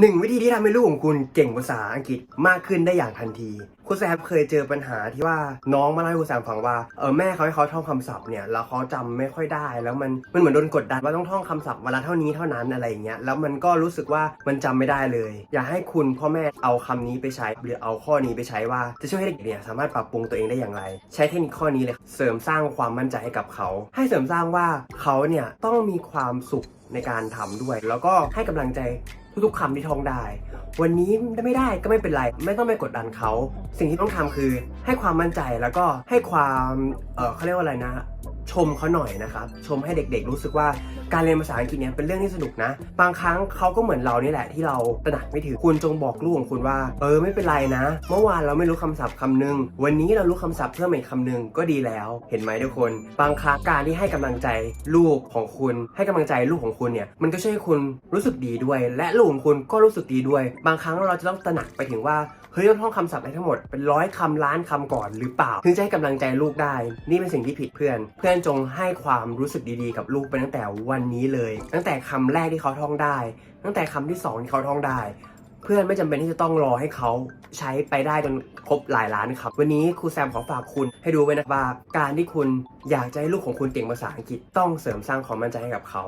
หนึ่งวิธีที่ทำให้ลูกของคุณเก่งภาษาอังกฤษมากขึ้นได้อย่างทันที คุณแซมเคยเจอปัญหาที่ว่าน้องมาเล่าให้คุณแซมฟังว่าเออแม่เขาให้เขาท่องคำศัพท์เนี่ยแล้วเขาจำไม่ค่อยได้ แล้วมันมันเหมือนโดนกดดันว่าต้องท่องคำศัพท์วันละเท่านี้เท่านั้นอะไรอย่างเงี้ยแล้วมันก็รู้สึกว่ามันจำไม่ได้เลย อยากให้คุณพ่อแม่เอาคำนี้ไปใช้ หรือเอาข้อนี้ไปใช้ว่าจะช่วยให้เด็กเนี่ยสามารถปรับปรุงตัวเองได้อย่างไร ใช้เทคนิคข้อนี้เลยเสริมสร้างความมั่นใจให้กับเขา ให้เสริมสร้างว่าเขาเนี่ยต้องมีความสุข ในการทำด้วย แล้วก็ให้กำลังใจทุกๆคำที่ท่องได้ วันนี้ไม่ได้ก็ไม่เป็นไร ไม่ต้องไปกดดันเขา สิ่งที่ต้องทำคือให้ความมั่นใจแล้วก็ให้ความเออเขาเรียกว่าอะไรนะ ชมเขาหน่อยนะครับ ชมให้เด็กๆรู้สึกว่า การเรียนภาษาอังกฤษเนี่ยเป็นเรื่องที่สนุกนะ บางครั้งเขาก็เหมือนเรานี่แหละที่เราตระหนักไม่ถึงคุณจงบอกลูกของคุณว่า เออไม่เป็นไรนะ เมื่อวานเราไม่รู้คำศัพท์คำหนึง วันนี้เรารู้คำศัพท์เพิ่มอีกคำหนึงก็ดีแล้ว เห็นไหมทุกคน บางครั้งการที่ให้กำลังใจลูกของคุณ ให้กำลังใจลูกของคุณเนี่ยมันก็ช่วยให้คุณรู้สึกดีด้วย และลูกของคุณก็รู้สึกดีด้วย บางครั้งเราจะต้องตระหนักไปถึงว่าเฮ้ยต้องท่องคำศัพท์ได้ทั้งหมดเป็นร้อยคำล้านคำก่อนหรือเปล่า ถึงจะให้กำลังใจลูกได้ นี่เป็นสิ่งที่ผิดเพื่อน เพื่อนจงให้ความรู้สึกดีๆ กับลูกไปตั้งแต่วันนี้เลย ตั้งแต่คำแรกที่เขาท่องได้ ตั้งแต่คำที่สองที่เขาท่องได้ เพื่อนไม่จำเป็นที่จะต้องรอให้เขาใช้ไปได้จนครบหลายล้านครับ วันนี้ครูแซมขอฝากคุณให้ดูไว้นะว่าการที่คุณอยากจะให้ลูกของคุณเก่งภาษาอังกฤษต้องเสริมสร้างความมั่นใจให้กับเขา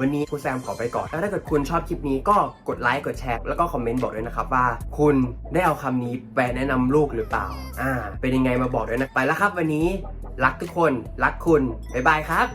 วันนี้ครูแซมขอไปก่อน แล้วถ้าเกิดคุณชอบคลิปนี้ก็กดไลค์ กดแชร์ แล้วก็คอมเมนต์บอกด้วยนะครับว่า คุณได้เอาคำนี้ไปแนะนำลูกหรือเปล่า อ่า เป็นยังไงมาบอกด้วยนะ ไปแล้วครับวันนี้ รักทุกคน รักคุณ บ๊ายบายครับ